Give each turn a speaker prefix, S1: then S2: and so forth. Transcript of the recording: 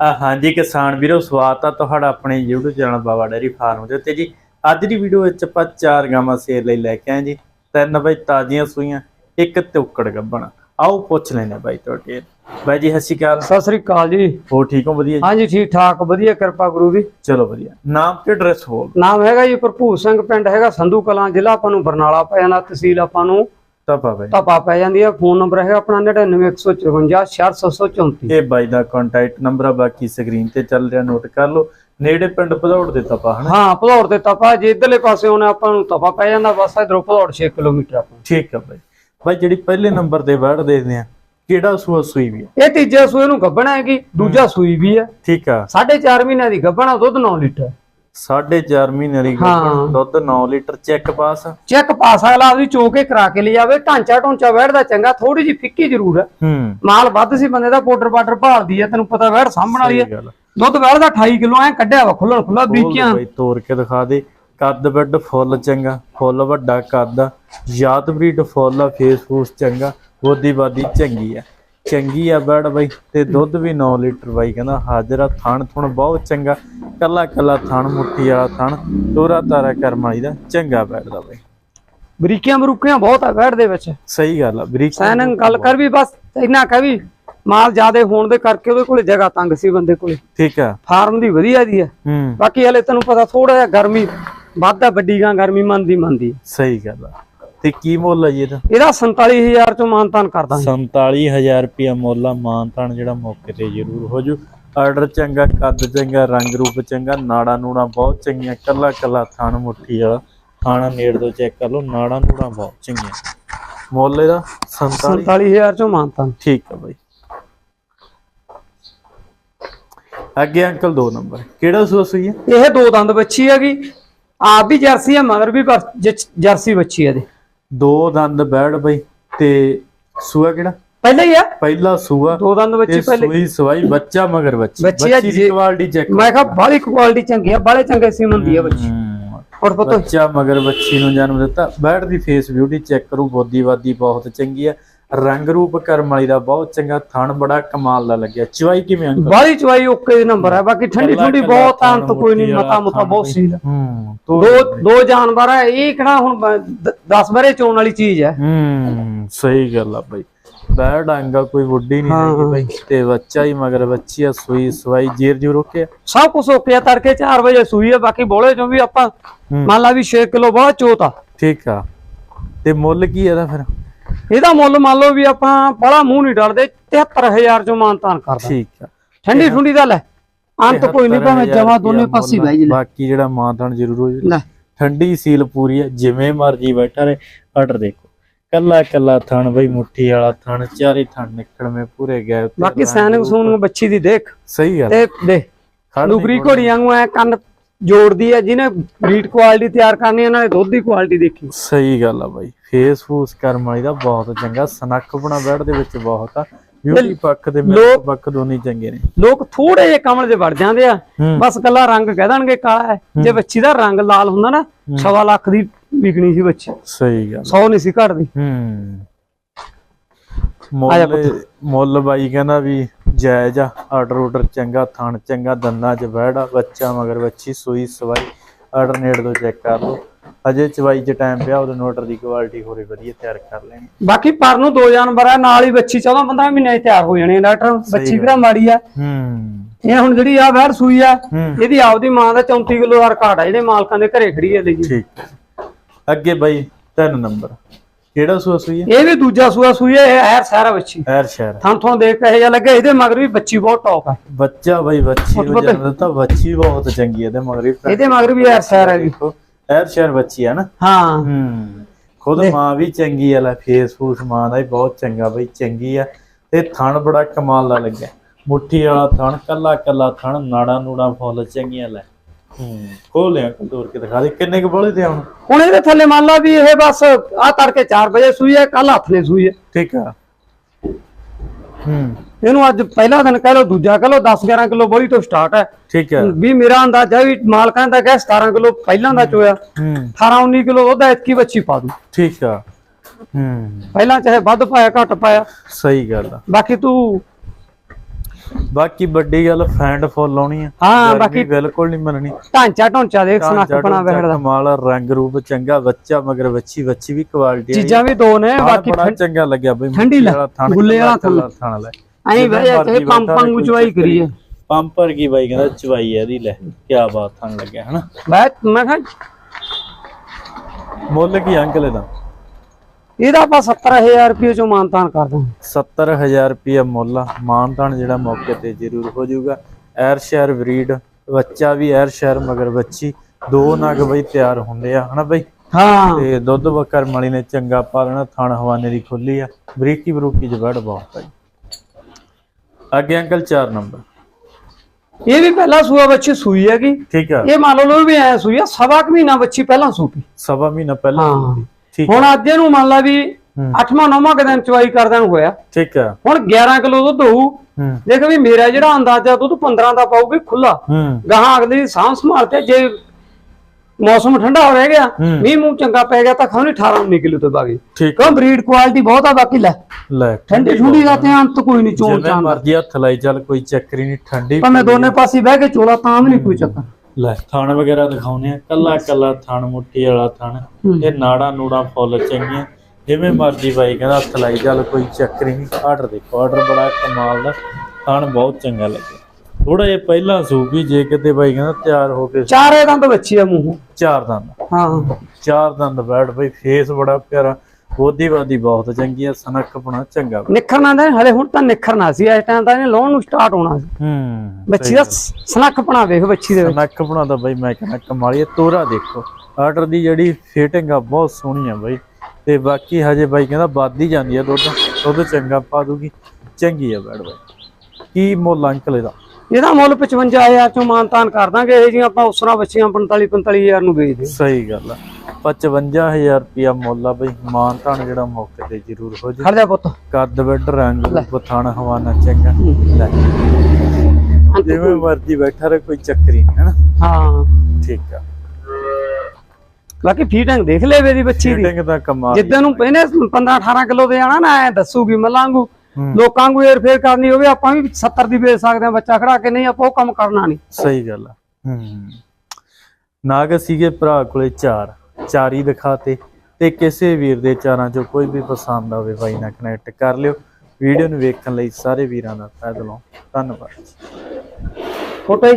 S1: ਹਾਂਜੀ ਕਿਸਾਨ ਵੀਰੋ ਸਵਾਗਤ ਆ ਤੁਹਾਡਾ ਆਪਣੇ YouTube channel Baba dairy farm ਦੇ ਉੱਤੇ ਜੀ। ਅੱਜ ਦੀ ਵੀਡੀਓ ਵਿੱਚ ਆਪਾਂ ਚਾਰ ਗਾਵਾਂ ਸੇਲ ਲਈ ਲੈ ਕੇ ਆਏ ਜੀ। ਤਿੰਨ ਬਈ ਤਾਜ਼ੀਆਂ ਸੂਈਆਂ ਇੱਕ ਟੁੱਕੜ ਗੱਬਣ। ਆਓ ਪੁੱਛ ਲੈਨੇ ਬਾਈ ਤੁਹਾਡੇ। ਬਾਈ ਜੀ ਸਤਿ ਸ਼੍ਰੀ ਅਕਾਲ।
S2: ਸਤਿ ਸ੍ਰੀ ਅਕਾਲ ਜੀ।
S1: ਹੋ ਠੀਕ ਹੋ ਵਧੀਆ ਜੀ?
S2: ਹਾਂਜੀ ਠੀਕ ਠਾਕ ਵਧੀਆ ਕਿਰਪਾ ਗੁਰੂ ਦੀ।
S1: ਚਲੋ ਵਧੀਆ। ਨਾਮ ਤੇ ਐਡਰੈਸ ਬੋਲ
S2: ਨਾਮ ਹੈਗਾ ਜੀ ਭਰਪੂਰ ਸਿੰਘ ਪਿੰਡ ਹੈਗਾ ਸੰਧੂ ਕਲਾਂ ਜ਼ਿਲ੍ਹਾ ਆਪਾਂ ਨੂੰ ਬਰਨਾਲਾ ਪੈ ਜਾਂਦਾ ਤਹਿਸੀਲ ਆਪਾਂ ਨੂੰ
S1: ਤਾਂ ਬਾਈ
S2: ਤਪਾ ਪੈ ਜਾਂਦੀ ਹੈ ਫੋਨ ਨੰਬਰ ਹੈਗਾ ਆਪਣਾ 99154 6734
S1: ਇਹ ਬਾਈ ਦਾ ਕੰਟੈਕਟ ਨੰਬਰ ਆ ਬਾਕੀ ਸਕਰੀਨ ਤੇ ਚੱਲ ਰਿਹਾ ਨੋਟ ਕਰ ਲਓ। ਨੇੜੇ ਪਿੰਡ ਭਦੌੜ ਦੇ ਤਪਾ ਹਨਾ?
S2: ਹਾਂ ਭਦੌੜ ਤੇ ਤਪਾ ਜੇ ਇਧਰਲੇ ਪਾਸੇ ਆਉਣਾ ਆਪਾਂ ਨੂੰ ਤਪਾ ਪੈ ਜਾਂਦਾ ਬਸ ਇਧਰੋਂ ਭਦੌੜ 6 ਕਿਲੋਮੀਟਰ ਆਪਾਂ।
S1: ਠੀਕ ਆ ਬਾਈ। ਬਾਈ ਜਿਹੜੀ ਪਹਿਲੇ ਨੰਬਰ ਤੇ ਵੜ ਦੇਖਦੇ ਆ ਕਿਹੜਾ ਸੂਆ ਸੂਈ ਵੀ
S2: ਇਹ ਤੀਜੇ ਸੂਏ ਨੂੰ ਗੱਭਣਾ ਹੈਗੀ ਦੂਜਾ ਸੂਈ ਵੀ ਹੈ
S1: ਠੀਕ ਆ।
S2: 4.5 ਮਹੀਨਿਆਂ ਦੀ ਗੱਭਣਾ ਦੁੱਧ 9 ਲੀਟਰ।
S1: ਸਾਢੇ ਚਾਰ ਮਹੀਨੇ ਦੀ
S2: ਹਾਂ।
S1: ਗੱਭਣ, ਦੁੱਧ 9 litre check pass.
S2: Check pass ਅਗਲਾ ਆਪਦੀ ਚੋਕੇ ਕਰਾ ਕੇ ਲੈ ਜਾਵੇ। ਢਾਂਚਾ ਢੋਂਚਾ ਵੈੜਦਾ ਚੰਗਾ ਥੋੜੀ ਜਿਹੀ ਫਿੱਕੀ ਜ਼ਰੂਰ ਹੈ।
S1: ਹੂੰ।
S2: ਮਾਲ ਵੱਧ ਸੀ ਬੰਦੇ ਦਾ ਪਾਊਡਰ ਪਾਊਡਰ ਭਾਲਦੀ ਹੈ ਤੈਨੂੰ ਪਤਾ ਵੈੜ ਸਾਂਭਣ ਵਾਲੀ ਹੈ। ਦੁੱਧ ਵੈੜ ਦਾ 28 ਕਿਲੋ ਐ ਕੱਢਿਆ ਵਾ ਖੁੱਲਣ ਖੁੱਲਾ
S1: ਬੋਲ
S2: ਬਰੀਕੀਆਂ
S1: ਬਈ ਤੋੜ ਕੇ ਦਿਖਾ ਦੇ। ਕੱਦ ਬੱਡ ਫੁੱਲ ਚੰਗਾ ਫੁੱਲ ਵੱਡਾ ਕੱਦ ਆ। ਯਾਦ ਬਰੀਡ ਫੁੱਲ ਆ ਫੇਸ ਫੂਸ ਚੰਗਾ ਬੋਦੀ ਬਾਦੀ ਚੰਗੀ ਆ ਚੰਗੀ ਆ ਬੜ ਬਈ ਤੇ ਦੁੱਧ ਵੀ 9 ਲੀਟਰ ਬਾਈ ਕਹਿੰਦਾ ਹਾਜ਼ਰਾ ਥਣ ਥੁਣ ਬਹੁਤ ਚੰਗਾ। ਕੱਲਾ ਕੱਲਾ ਥਣ ਮੁੱਠੀ ਵਾਲਾ ਥਣ ਤੋਰਾ ਤਾਰਾ ਕਰਮ ਵਾਲੀ ਦਾ ਚੰਗਾ ਬੈਠਦਾ ਬਈ।
S2: ਬਰੀਕੀਆਂ ਬਰੂਕੀਆਂ ਬਹੁਤ ਆ ਵੈੜ ਦੇ ਵਿੱਚ।
S1: ਸਹੀ ਗੱਲ ਆ ਬਰੀਕ
S2: ਸੈਨਿੰਗ ਗੱਲ ਕਰ ਵੀ ਬਸ ਇੰਨਾ ਕਹਿ ਵੀ ਮਾਲ ਜ਼ਿਆਦੇ ਹੋਣ ਦੇ ਕਰਕੇ ਉਹਦੇ ਕੋਲੇ ਜਗ੍ਹਾ ਤੰਗ ਸੀ ਬੰਦੇ ਕੋਲੇ।
S1: ਠੀਕ ਆ।
S2: ਫਾਰਮ ਦੀ ਵਧੀਆ ਦੀ ਹੂੰ। ਬਾਕੀ ਹਲੇ ਤੈਨੂੰ ਪਤਾ ਥੋੜਾ ਜਿਹਾ ਗਰਮੀ ਵੱਧ ਆ ਵੱਡੀ ਗਾਂ ਗਰਮੀ ਮੰਨਦੀ ਮੰਨਦੀ।
S1: ਸਹੀ ਗੱਲ ਆ। ਤੇ ਕੀ ਮੁੱਲ ਆ ਜੀ ਇਹਦਾ?
S2: ਇਹਦਾ 47000 ਚੋਂ ਮਾਨਤਾਨ ਕਰਦਾ
S1: 47000 ਰੁਪਿਆ ਮੁੱਲ ਆ ਮਾਨਤਾਨ ਜਿਹੜਾ ਮੌਕੇ ਤੇ ਜ਼ਰੂਰ ਹੋ ਜੂ। ਆਰਡਰ ਚੰਗਾ ਕੱਦ ਚੰਗਾ ਰੰਗ ਰੂਪ ਚੰਗਾ ਨਾੜਾ ਨੂੜਾ ਬਹੁਤ ਚੰਗੀਆਂ ਕੱਲਾ ਕੱਲਾ ਥਣ ਮੁੱਠੀ ਵਾਲਾ। ਥਾਣਾ ਨੇੜ ਤੋਂ ਚੈੱਕ ਕਰ ਲਓ ਨਾੜਾ ਨੂੜਾ ਬਹੁਤ ਚੰਗੀਆਂ। ਮੁੱਲ ਇਹਦਾ? 47
S2: 47000 ਚੋਂ ਮਾਨਤਾਨ
S1: ਠੀਕ ਆ ਬਾਈ। ਅੱਗੇ ਅੰਕਲ 2 ਨੰਬਰ। ਕਿਹੜਾ ਸੂਆ ਸੂਈ ਹੈ
S2: ਇਹ ਦੋ ਦੰਦ ਬੱਚੀ ਹੈਗੀ। ਆਪ ਵੀ ਜਰਸੀ ਹੈ ਮਗਰ ਵੀ ਜਰਸੀ ਬੱਚੀ ਹੈ ਇਹਦੇ।
S1: ਦੋ ਦੰਦ ਬੈੜ ਬਈ ਤੇ ਸੂਆ ਕਿਹੜਾ?
S2: ਪਹਿਲਾਂ ਹੀ ਆ?
S1: ਪਹਿਲਾ ਸੂਆ।
S2: ਦੋ ਦੰਦ ਬੱਚੀ ਪਹਿਲੇ।
S1: ਸੂਈ ਸਵਾਈ ਬੱਚਾ ਮਗਰ ਬੱਚੀ।
S2: ਬੱਚੀ
S1: ਦੀ। ਕੁਆਲਿਟੀ ਚੈੱਕ
S2: ਮੈਂ ਕਿਹਾ ਬਾਹਲੀ ਕੁਆਲਿਟੀ ਚੰਗੀ ਆ ਬਾਹਲੇ ਚੰਗੇ ਸੀਮਨ ਦੀ ਆ ਬੱਚੀ। ਔਰ ਪਤਾ।
S1: ਬੱਚਾ ਮਗਰ ਬੱਚੀ ਨੂੰ ਜਨਮ ਦਿੱਤਾ। ਬੈਡ ਦੀ ਫੇਸ ਬਿਊਟੀ ਚੈੱਕ ਕਰੂ ਬੋਦੀਵਾਦੀ ਬਹੁਤ ਚੰਗੀ ਆ। ਰੰਗ ਰੂਪ ਕਰਮ ਵਾਲੀ ਦਾ ਬਹੁਤ ਚੰਗਾ ਥਣ ਬੜਾ ਕਮਾਲ ਦਾ ਲੱਗਿਆ। ਚਵਾਈ ਕਿਵੇਂ ਅੰਕਲ?
S2: ਬਾਹਲੀ ਚਵਾਈ ਓਕੇ ਦੇ ਨੰਬਰ ਹੈ ਬਾਕੀ ਠੰਡੀ ਠੰਡੀ ਬਹੁਤ ਆਂ ਤਾਂ ਕੋਈ ਨਹੀਂ ਮਤਾ ਮੁਤਾ ਬਹੁਤ
S1: ਬਈ।
S2: ਸੀ
S1: ਹੂੰ
S2: ਦੋ ਦੋ ਜਾਨਵਰ ਹੈ ਇਹ ਕਿਹੜਾ ਹੁਣ 10 ਬਾਰੇ ਚੋਣ ਵਾਲੀ ਚੀਜ਼ ਹੈ
S1: ਹੂੰ ਸਹੀ ਗੱਲ ਆ ਬਈ। ਬੈਡ ਅੰਗਾ ਕੋਈ ਵੱਡੀ ਨਹੀਂ ਹੈਗੀ। ਬਈ। ਤੇ ਬੱਚਾ ਹੀ ਮਗਰ ਬੱਚੀ ਆ ਸੂਈ ਸਵਾਈ ਜੀਰ ਜੂ ਰੋਕਿਆ
S2: ਸਭ ਕੁਝ ਓਕੇ ਆ ਤੜਕੇ 4 ਵਜੇ ਸੂਈ ਹੈ ਬਾਕੀ ਬੋਲੇ ਚੋਂ ਵੀ ਆਪਾਂ। ਮੰਨ ਲਾ ਵੀ 6 ਕਿਲੋ ਬਹੁਤ ਚੋਤ ਆ।
S1: ਠੀਕ ਆ। ਤੇ ਮੁੱਲ ਕੀ ਇਹਦਾ ਫਿਰ?
S2: ਇਹਦਾ ਮੁੱਲ ਮੰਨ ਲਓ ਵੀ ਆਪਾਂ ਬੜਾ ਮੂੰਹ ਨਹੀਂ ਡਲਦੇ 73000 ਚੋਂ ਮਾਨਤਾਨ ਕਰਦਾ।
S1: ਠੀਕ ਆ।
S2: ਠੰਡੀ ਠੁੰਡੀ ਦਾ ਲੈ ਅੰਤ ਕੋਈ ਨਹੀਂ ਭਾਵੇਂ
S1: 73,000
S2: ਜਮਾ ਦੋਨੇ ਪਾਸੇ। ਬਹਿ ਜੀ
S1: ਬਾਕੀ ਜਿਹੜਾ ਮਾਨਥਣ ਜ਼ਰੂਰ ਹੋ
S2: ਲੈ।
S1: ਠੰਡੀ ਸੀਲ ਪੂਰੀ ਹੈ ਜਿਵੇਂ ਮਰਜ਼ੀ ਬੈਠਾ ਰਹੇ ਆਰਡਰ ਦੇਖੋ। ਕੱਲਾ ਕੱਲਾ ਥਣ ਬਈ ਮੁੱਠੀ ਵਾਲਾ ਥਣ ਚਾਰੇ ਥਣ ਨਿਕਲਵੇਂ ਪੂਰੇ ਗਏ
S2: ਬਾਕੀ ਸੈਨਿਕ। ਸੂਨ ਬੱਚੀ ਦੀ ਦੇਖ।
S1: ਸਹੀ ਗੱਲ
S2: ਤੇ
S1: ਨੀ
S2: ਲੁਗਰੀ
S1: ਹੋਣਾ।
S2: ਘੋੜੀ ਵਾਂਗੂ ਐ ਕੰਨ ਜੋੜਦੀ ਹੈ ਜਿਹਨੇ ਮੀਟ ਕੁਆਲਿਟੀ ਤਿਆਰ ਕਰਨੀ ਇਹਨਾਂ ਨੇ ਦੁੱਧ ਦੀ ਕੁਆਲਿਟੀ ਦੇਖੀ।
S1: ਸਹੀ ਗੱਲ ਆ ਬਾਈ। ਫੇਸ ਫੂਸ ਕਰਮ ਵਾਲੀ ਦਾ ਬਹੁਤ ਚੰਗਾ ਸਨੱਖ ਬਣਾ ਬੈਡ ਦੇ ਵਿੱਚ ਬਹੁਤ ਆ। ਬਿਊਟੀ ਪੱਖ ਤੇ ਮੇਰੇ ਪੱਖ ਦੋਨੇ ਚੰਗੇ ਨੇ।
S2: ਲੋਕ ਥੋੜੇ ਜਿਹੇ ਕਮਲ 'ਚ ਵੜ ਜਾਂਦੇ ਆ। ਬਸ ਕੱਲਾ ਰੰਗ ਕਹਿ ਦੇਣਗੇ ਕਾਲਾ ਹੈ। ਜੇ ਬੱਚੀ ਦਾ ਰੰਗ ਲਾਲ ਹੁੰਦਾ ਨਾ ਸਵਾ ਲੱਖ ਦੀ ਵਿਕਣੀ ਸੀ ਬੱਚੀ
S1: ਸਹੀ ਗੱਲ
S2: 100 ਨਹੀਂ ਸੀ ਘਟਦੀ।
S1: ਹੂੰ। ਮੁੱਲ ਮੁੱਲ ਬਾਈ ਕਹਿੰਦਾ ਵੀ ਜਾਇਜ਼ ਆ ਆਰਡਰ ਆਰਡਰ ਚੰਗਾ ਥਣ ਚੰਗਾ ਦੰਦਾਂ 'ਚ ਬੈੜਾ ਬੱਚਾ ਮਗਰ ਬੱਚੀ ਸੂਈ ਸਵਾਈ ਆਰਡਰ ਨੇੜ ਤੋਂ ਚੈੱਕ ਕਰ ਲਓ। ਅਜੇ ਚਵਾਈ 'ਚ ਟਾਈਮ ਪਿਆ ਉਹਦੇ ਨੋਟਰ ਦੀ ਕੁਆਲਿਟੀ ਹੋਰੇ ਵਧੀਆ ਤਿਆਰ ਕਰ ਲੈਣੀ।
S2: ਬਾਕੀ ਪਰ ਨੂੰ ਦੋ ਜਾਨਵਰ ਆ ਨਾਲ ਹੀ ਬੱਚੀ 14 15 ਮਹੀਨੇ ਤਿਆਰ ਹੋ ਜਾਣੀ ਡਾਕਟਰ ਬੱਚੀ ਕਿਹੜਾ ਮਾੜੀ ਆ।
S1: ਹੂੰ।
S2: ਇਹ ਹੁਣ ਜਿਹੜੀ ਆ ਵੈਰ ਸੂਈ ਆ
S1: ਹੂੰ।
S2: ਇਹਦੀ ਆਪਦੀ ਮਾਂ ਦਾ 34 ਕਿਲੋ ਦਾ ਰਿਕਾਰਡ ਆ ਜਿਹੜੇ ਮਾਲਕਾਂ ਦੇ ਘਰੇ ਖੜੀ ਆ ਲਈ
S1: ਠੀਕ। ਹੈ। ਅੱਗੇ ਬਾਈ ਤਿੰਨ ਨੰਬਰ। ਕਿਹੜਾ ਸੂਆ ਸੂਈ ਹੈ?
S2: ਇਹ ਵੀ ਦੂਜਾ ਸੂਆ ਸੂਈ ਆ, ਇਹ ਐਰ ਸਾਰਾ ਬੱਚੀ
S1: ਐਰ ਸ਼ਹਿਰ।
S2: ਥਾਂ ਥਾਂ ਦੇਖ ਕੇ ਇਹ ਜਿਹਾ ਲੱਗਾ ਇਹਦੇ ਮਗਰ ਵੀ ਬੱਚੀ ਬਹੁਤ ਟੌਪ ਆ।
S1: ਬੱਚਾ ਬਾਈ ਬੱਚੀ ਨੂੰ
S2: ਬਹੁਤ-
S1: ਜਨਮ ਦਿੱਤਾ ਬੱਚੀ ਬਹੁਤ ਚੰਗੀ ਹੈ ਇਹਦੇ ਮਗਰ ਵੀ
S2: ਇਹਦੇ ਮਗਰ ਵੀ ਐਰ ਸਾਰਾ ਵੀ
S1: ਦੇਖੋ ਐਰ ਸ਼ਹਿਰ ਬੱਚੀ ਹੈ ਨਾ।
S2: ਹਾਂ।
S1: ਹੂੰ ਖੁਦ ਮਾਂ ਵੀ ਚੰਗੀ ਆ ਲੈ ਫੇਸ ਫੂਸ ਮਾਂ ਦਾ ਵੀ ਬਹੁਤ ਚੰਗਾ ਬਈ ਚੰਗੀ ਆ। ਤੇ ਥਣ ਬੜਾ ਕਮਾਲ ਦਾ ਲੱਗਿਆ। ਮੁੱਠੀ ਵਾਲਾ ਥਣ ਕੱਲਾ ਕੱਲਾ ਥਣ ਨਾੜਾ ਨੂੜਾ ਫੁੱਲ ਚੰਗੀਆਂ ਲੈ। ਹੂੰ ਖੋਲਿਆ ਤੋੜ ਕੇ ਦਿਖਾ ਦੇ ਕਿੰਨੇ ਕੁ ਬੋਲੇ ਤੇ ਹੁਣ?
S2: ਹੁਣ ਇਹਦੇ ਥੱਲੇ ਮੰਨ ਲਾ ਵੀ ਇਹ ਬਸ ਆ ਤੜਕੇ 4 ਵਜੇ ਸੂਈ ਹੈ ਕੱਲ ਹੱਥ ਨੇ ਸੂਈ ਹੈ।
S1: ਠੀਕ ਆ। ਹੂੰ।
S2: ਇਹਨੂੰ ਅੱਜ ਪਹਿਲਾ ਦਿਨ ਕਹਿ ਲਓ ਦੂਜਾ ਕਹਿ ਲਓ 10 11 ਕਿਲੋ ਬੋਲੀ ਤੋਂ ਸਟਾਰਟ ਹੈ।
S1: ਠੀਕ ਆ।
S2: ਵੀ ਮੇਰਾ ਅੰਦਾਜ਼ਾ ਵੀ ਮਾਲਕਾਂ ਦਾ ਕਹਿ 17 ਕਿਲੋ ਪਹਿਲਾਂ ਦਾ ਚੋਇਆ।
S1: ਹੂੰ।
S2: 18 19 ਕਿਲੋ ਉਹਦਾ ਇਤਕੀ ਬੱਚੀ ਪਾ ਦੂ।
S1: ਠੀਕ ਆ। ਹੂੰ।
S2: ਪਹਿਲਾਂ ਚਾਹੇ ਵੱਧ ਪਾਇਆ ਘੱਟ ਪਾਇਆ।
S1: ਸਹੀ ਗੱਲ ਆ।
S2: ਬਾਕੀ ਤੂੰ
S1: ਬਾਕੀ ਵੱਡੀ ਗੱਲ ਫੈਂਡ ਫੁੱਲ ਆਉਣੀ ਆ।
S2: ਹਾਂ ਬਾਕੀ
S1: ਬਿਲਕੁਲ ਨਹੀਂ ਮੰਨਣੀ।
S2: ਢਾਂਚਾ ਢਾਂਚਾ ਦੇਖ ਸਨੱਖ
S1: ਢਾਂਚਾ
S2: ਬਣਾ
S1: ਢੂੰਚਾ
S2: ਬੈਠਦਾ।
S1: ਕਮਾਲ ਰੰਗ ਰੂਪ ਚੰਗਾ ਬੱਚਾ ਮਗਰ ਬੱਚੀ ਬੱਚੀ ਵੀ ਕੁਆਲਿਟੀ
S2: ਚੀਜ਼ਾਂ ਵੀ ਦੋ ਨੇ ਬਾਕੀ
S1: ਬੜਾ ਚੰਗਾ ਲੱਗਿਆ ਬਈ
S2: ਠੰਡੀ ਲੈ, ਗੁੱਲੇ ਵਾਲਾ
S1: ਥਣ। ਲੈ।
S2: ਐਂ ਬਹਿ ਜਾ
S1: ਮਰਜ਼ੀ
S2: ਤੇ ਪੰਪ
S1: ਬੈਠਾ
S2: ਵਾਂਗੂ
S1: ਕੋਈ
S2: ਚਵਾਈ ਕਰੀਏ।
S1: ਪੰਪਰ ਕੀ ਬਾਈ ਕਹਿੰਦਾ ਚਵਾਈ ਆ ਇਹਦੀ ਲੈ ਕੀ ਬਾਤ ਥਣ ਲੱਗਿਆ ਹਨਾ?
S2: ਮੈਂ ਮੈਂ ਕਿਹਾ
S1: ਮੁੱਲ ਕੀ ਅੰਕਲ ਇਹਦਾ?
S2: ਇਹਦਾ ਆਪਾਂ 70000 ਰੁਪਏ ਚੋਂ ਮਾਨਤਾਨ ਕਰ ਦਾਂ
S1: 70000 ਰੁਪਏ ਮੁੱਲ ਮਾਨਤਾਨ ਜਿਹੜਾ ਮੌਕੇ ਤੇ ਜ਼ਰੂਰ ਹੋ ਜਾਊਗਾ। ਐਰ ਸ਼ਹਿਰ ਬਰੀਡ ਬੱਚਾ ਵੀ ਐਰ ਸ਼ਹਿਰ ਮਗਰ ਬੱਚੀ ਦੋ ਨਗ ਬਈ ਤਿਆਰ ਹੁੰਦੇ ਆ ਹਨਾ ਬਈ?
S2: ਹਾਂ।
S1: ਤੇ ਦੁੱਧ ਬੱਕਰ ਮਲੀ ਨੇ ਚੰਗਾ ਪਾਲਣਾ ਥਣ ਹਵਾਨੇ ਦੀ ਖੁੱਲੀ ਆ। ਬਰੀਕੀ ਬਰੂਕੀ ਚ ਵੜ ਬਹੁਤ ਆ ਜੀ। ਅੱਗੇ ਅੰਕਲ 4 ਨੰਬਰ।
S2: ਇਹ ਵੀ ਪਹਿਲਾਂ ਸੂਆ ਬੱਚੀ ਸੂਈ ਹੈਗੀ।
S1: ਠੀਕ ਆ।
S2: ਇਹ ਮੰਨ ਲਓ ਵੀ ਐ ਸੂਈ ਆ ਸਵਾ ਕੁ ਮਹੀਨਾ ਬੱਚੀ ਪਹਿਲਾਂ ਸੂਪੀ।
S1: ਸਵਾ ਮਹੀਨਾ ਪਹਿਲਾਂ
S2: ਹਾਂ।
S1: ਠੀਕ
S2: ਹੁਣ ਅੱਜ ਇਹਨੂੰ ਮੰਨ ਲਾ ਵੀ
S1: ਹੂੰ।
S2: 8ਵਾਂ 9ਵਾਂ ਕੁ ਦਿਨ ਚਵਾਈ ਕਰਦਿਆਂ ਨੂੰ ਹੋਇਆ।
S1: ਠੀਕ ਆ
S2: ਹੁਣ 11 ਕਿਲੋ ਦੁੱਧ ਹੋਊ।
S1: ਹੂੰ।
S2: ਦੇਖ ਵੀ ਮੇਰਾ ਜਿਹੜਾ ਅੰਦਾਜ਼ਾ ਦੁੱਧ 15 ਦਾ ਪਾਊਗੀ ਖੁੱਲਾ
S1: ਹੂੰ।
S2: ਗਾਹਾਂ ਅਗਲੇ ਸਾਂਭ ਸੰਭਾਲ ਤੇ ਜੇ ਮੌਸਮ ਠੰਡਾ ਹੋ ਰਹਿ ਗਿਆ
S1: ਹੂੰ।
S2: ਮੀਂਹ ਮੂੰਹ ਚੰਗਾ ਪੈ ਗਿਆ ਤਾਂ ਖਾਣੀ 18 19 ਕਿਲੋ ਤੇ ਬਾਗੀ
S1: ਠੀਕ।
S2: ਕਿਉਂ ਬਰੀਡ ਕੁਆਲਿਟੀ ਬਹੁਤ ਆ ਬਾਕੀ ਲੈ।
S1: ਲੈ
S2: ਠੰਡੀ ਠੰਡੀ ਦਾ ਤੇ ਅੰਤ ਕੋਈ ਨਹੀਂ ਚੋਣ ਚਾਂਦਾ
S1: ਮਰਜ਼ੀ ਹੱਥ ਲਾਈ ਚੱਲ ਕੋਈ ਚੱਕਰੀ ਨਹੀਂ ਠੰਡੀ
S2: ਭਾਵੇਂ ਦੋਨੇ ਪਾਸੇ ਬਹਿ ਕੇ ਚੋਲਾ ਤਾਂ ਵੀ ਨਹੀਂ ਕੋਈ ਚੱਕਰ।
S1: ਲੈ ਥਣ ਵਗੈਰਾ ਦਿਖਾਉਨੇ ਆ। ਕੱਲਾ ਕੱਲਾ ਥਣ ਮੁੱਠੀ ਵਾਲਾ ਥਣ। ਇਹ ਨਾੜਾ ਨੂੜਾ ਫੁੱਲ ਚੰਗੀਆਂ। ਜਿਵੇਂ ਮਰਜ਼ੀ ਬਾਈ ਕਹਿੰਦਾ ਹੱਥ ਲਾਈ ਚੱਲ ਕੋਈ ਚੱਕਰੀ ਨਹੀਂ। ਆਰਡਰ ਦੇਖੋ ਆਰਡਰ ਬੜਾ ਕਮਾਲ ਦਾ। ਥਣ ਬਹੁਤ ਚੰਗਾ ਲੱਗਿਆ। ਥੋੜਾ ਜਿਹਾ ਪਹਿਲਾਂ ਸੂਪੀ ਜੇ ਕਿਤੇ ਬਾਈ ਕਹਿੰਦਾ ਤਿਆਰ ਹੋ ਕੇ
S2: ਚਾਰੇ ਦੰਦ ਬੱਚੀ ਆ ਮੂੰਹ।
S1: ਚਾਰ ਦੰਦ।
S2: ਹਾਂ।
S1: ਚਾਰ ਦੰਦ ਬੈਠ ਬਈ ਫੇਸ ਬੜਾ ਪਿਆਰਾ। ਬਾਦੀ ਬਹੁਤ ਚੰਗੀ ਆ ਸਨੱਖ ਬਣਾ ਚੰਗਾ
S2: ਨਿਖਰਨਾ ਦਾ ਹਲੇ ਹੁਣ ਤਾਂ ਨਿਖਰਨਾ ਸੀ ਇਸ ਟਾਈਮ ਤਾਂ ਇਹਨੇ ਲਾਉਣ ਨੂੰ ਸਟਾਰਟ ਹੋਣਾ ਸੀ।
S1: ਹੂੰ
S2: ਬੱਚੀ ਦਾ ਸਨੱਖਪਣਾ ਵੇਖ ਬੱਚੀ ਦੇ
S1: ਨੱਕ ਬਣਾਉਂਦਾ ਬਾਈ ਮੈਂ ਕਹਿੰਦਾ ਕਮਾਲੀ। ਤੋਰਾ ਦੇਖੋ। ਆਰਡਰ ਦੀ ਜਿਹੜੀ ਫਿਟਿੰਗ ਆ ਬਹੁਤ ਸੋਹਣੀ ਆ ਬਾਈ। ਤੇ ਬਾਕੀ ਹਜੇ ਬਾਈ ਕਹਿੰਦਾ ਵੱਧ ਹੀ ਜਾਂਦੀ ਆ ਦੁੱਧ ਦੁੱਧ ਚੰਗਾ ਪਾ ਦੂਗੀ ਚੰਗੀ ਆ ਬੈੜ ਬਾਈ ਕੀ ਮੁੱਲ ਅੰਕਲ ਇਹਦਾ?
S2: ਇਹਦਾ ਮੁੱਲ 55000 ਚੋਂ ਮਾਨਤਾਨ ਕਰ ਦਾਂਗੇ ਇਹ ਜਿਹੀਆਂ ਆਪਾਂ ਉਸਰਾ ਬੱਚੀਆਂ 45 45000 ਨੂੰ ਵੇਚਦੇ
S1: ਸਹੀ ਗੱਲ ਆ। 55000 ਰੁਪਿਆ ਮੁੱਲ ਆ ਬਾਈ। ਮਾਨਤਾਨ ਜਿਹੜਾ ਮੌਕੇ ਤੇ ਜ਼ਰੂਰ ਹੋ ਜੇ।
S2: ਖੜ ਜਾ ਪੁੱਤ।
S1: ਕੱਦ ਵੱਡ ਰੰਗ ਬਥਾਣ ਹਵਾਨਾ ਚੰਗਾ। ਲੈ। ਜਿਵੇਂ ਮਰਜ਼ੀ ਬੈਠਾ ਰਹੇ ਕੋਈ ਚੱਕਰੀ ਨਹੀਂ ਹਨਾ?
S2: ਹਾਂ।
S1: ਠੀਕ ਆ।
S2: ਬਾਕੀ ਫੀਟਿੰਗ ਦੇਖ ਲੈ ਵੇ ਦੀ ਬੱਚੀ ਦੀ।
S1: ਫਿਟਿੰਗ ਦਾ ਕਮਾਲ।
S2: ਜਿੱਦਾਂ ਨੂੰ ਪਹਿਨੇ 15 18 ਕਿਲੋ ਦੇ ਜਾਣਾ ਨਾ ਐ ਦੱਸੂਗੀ ਮਲਾਂਗੂ। ਲੋਕਾਂ ਨੂੰ ਏਰ ਫੇਰ ਕਰਨੀ ਹੋਵੇ ਆਪਾਂ ਵੀ 70 ਦੀ ਵੇਚ ਸਕਦੇ ਆ ਬੱਚਾ ਖੜਾ ਕੇ ਨਹੀਂ ਆਪਾਂ ਉਹ ਕੰਮ ਕਰਨਾ ਨਹੀਂ।
S1: ਸਹੀ ਗੱਲ ਆ। ਹੂੰ। ਨਾਗ ਸੀਗੇ ਭਰਾ ਕੋਲੇ ਚਾਰ। ਚਾਰੀ ਹੀ ਦਿਖਾਤੇ ਤੇ ਕਿਸੇ ਵੀਰ ਦੇ ਚਾਰਾਂ ਚੋਂ ਕੋਈ ਵੀ ਪਸੰਦ ਆਵੇ ਬਾਈ ਨਾਲ ਕਨੈਕਟ ਕਰ ਲਿਓ। ਵੀਡੀਓ ਨੂੰ ਵੇਖਣ ਲਈ ਸਾਰੇ ਵੀਰਾਂ ਦਾ ਤਹਿ ਦਿਲੋਂ ਧੰਨਵਾਦ।
S2: ਫੋਟੋ